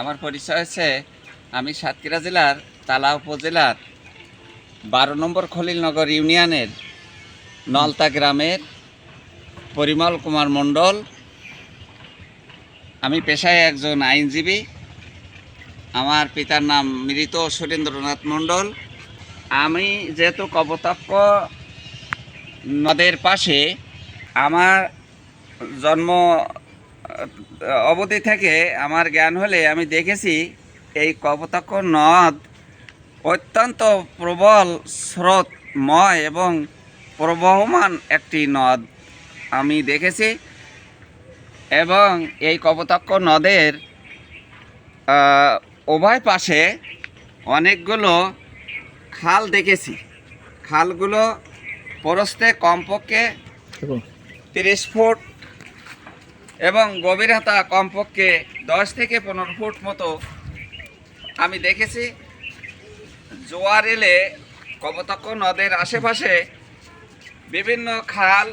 আমার পরিচয় হচ্ছে আমি সাতক্ষীরা জেলার তালা উপজেলার বারো নম্বর খলিলনগর ইউনিয়নের নলতা গ্রামের পরিমল কুমার মণ্ডল। আমি পেশায় একজন আইনজীবী। আমার পিতার নাম মৃত সুরেন্দ্রনাথ মণ্ডল। আমি যেহেতু কবতাক্ষ নদের পাশে, আমার জন্ম অবধি থেকে আমার জ্ঞান হলে আমি দেখেছি এই কপোতাক্ষ নদ অত্যন্ত প্রবল স্রোতময় এবং প্রবহমান একটি নদ। আমি দেখেছি এবং এই কপোতাক্ষ নদের উভয় পাশে অনেকগুলো খাল দেখেছি। খালগুলো প্রস্থে কমপক্ষে তিরিশ ফুট এবং গভীরতা কমপক্ষে দশ থেকে পনেরো ফুট মতো আমি দেখেছি। জোয়ার এলে কপোতাক্ষ নদের আশেপাশে বিভিন্ন খাল,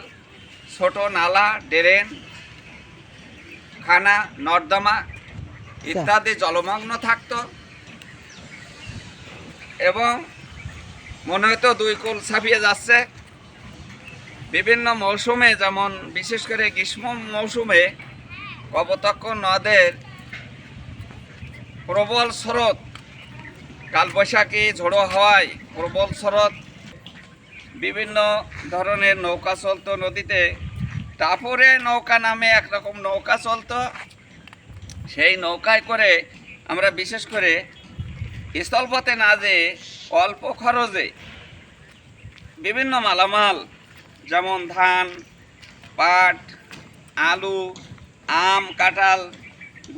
ছোট নালা, ড্রেন, খানা, নর্দমা ইত্যাদি জলমগ্ন থাকতো এবং মনে হয়তো দুই কুল ছাপিয়ে যাচ্ছে। বিভিন্ন মৌসুমে, যেমন বিশেষ করে গ্রীষ্ম মৌসুমে কপোতাক্ষ নদের প্রবল স্রোত, কালবৈশাখী ঝোড়ো হাওয়ায় প্রবল স্রোত, বিভিন্ন ধরনের নৌকা চলতো নদীতে। টাপুরে নৌকা নামে একরকম নৌকা চলতো। সেই নৌকায় করে আমরা বিশেষ করে স্থলপথে না যেয়ে অল্প খরচে বিভিন্ন মালামাল যেমন ধান, পাট, আলু, আম, কাঁঠাল,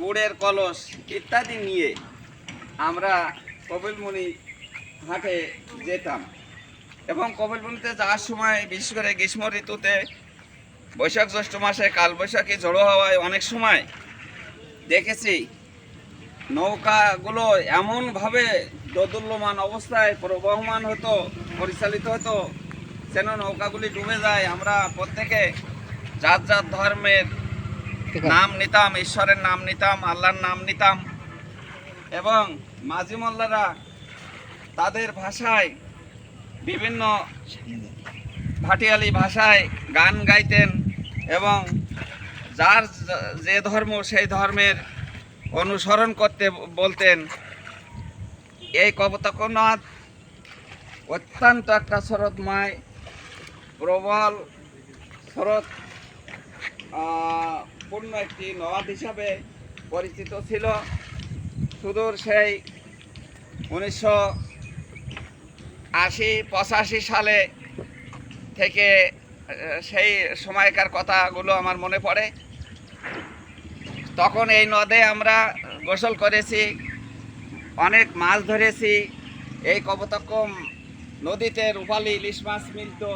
গুড়ের কলস ইত্যাদি নিয়ে আমরা কপিলমুনি হাটে যেতাম এবং কপিলমুনিতে যাওয়ার সময়, বিশেষ করে গ্রীষ্ম ঋতুতে, বৈশাখ জ্যৈষ্ঠ মাসে কালবৈশাখী জড়ো হওয়ায় অনেক সময় দেখেছি নৌকাগুলো এমনভাবে দোদুল্যমান অবস্থায় প্রবহমান হতো, পরিচালিত হতো যেন নৌকাগুলি ডুবে যায় আমরা প্রত্যেকে যার যার ধর্মের নাম নিতাম ঈশ্বরের নাম নিতাম আল্লাহর নাম নিতাম এবং মাঝি মোল্লারা তাদের ভাষায় বিভিন্ন ভাটিয়ালি ভাষায় গান গাইতেন এবং যার যে ধর্ম সেই ধর্মের অনুসরণ করতে বলতেন। এই কপতকনাথ অত্যন্ত একটা স্রোতময় প্রবল আহ, পূর্ণ একটি নদ হিসাবে পরিচিত ছিল। সুদূর সেই উনিশশো আশি পঁচাশি সালে থেকে সেই সময়কার কথাগুলো আমার মনে পড়ে। তখন এই নদে আমরা গোসল করেছি অনেক মাছ ধরেছি। এই কপতক্ষ নদীতে রূপালি ইলিশ মাছ মিলতো।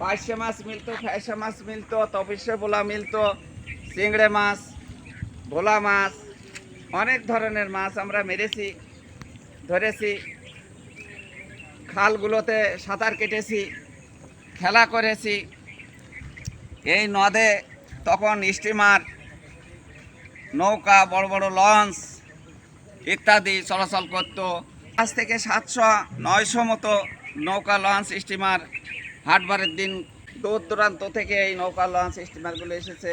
পাইসে মাছ মিলতো ফ্যাসে মাছ মিলতো তপিসে বোলা মিলতো, চিংড়ে মাছ, ভোলা মাছ, অনেক ধরনের মাছ আমরা মেরেছি, ধরেছি। খালগুলোতে সাঁতার কেটেছি, খেলা করেছি। এই নদে তখন স্টিমার, নৌকা, বড় বড় লঞ্চ ইত্যাদি চলাচল করত। আজ থেকে সাতশো, নয়শো মতো নৌকা লঞ্চ স্টিমার হাটবারের দিন দূর দূরান্ত থেকে এই নৌকা লঞ্চ স্টিমারগুলো এসেছে।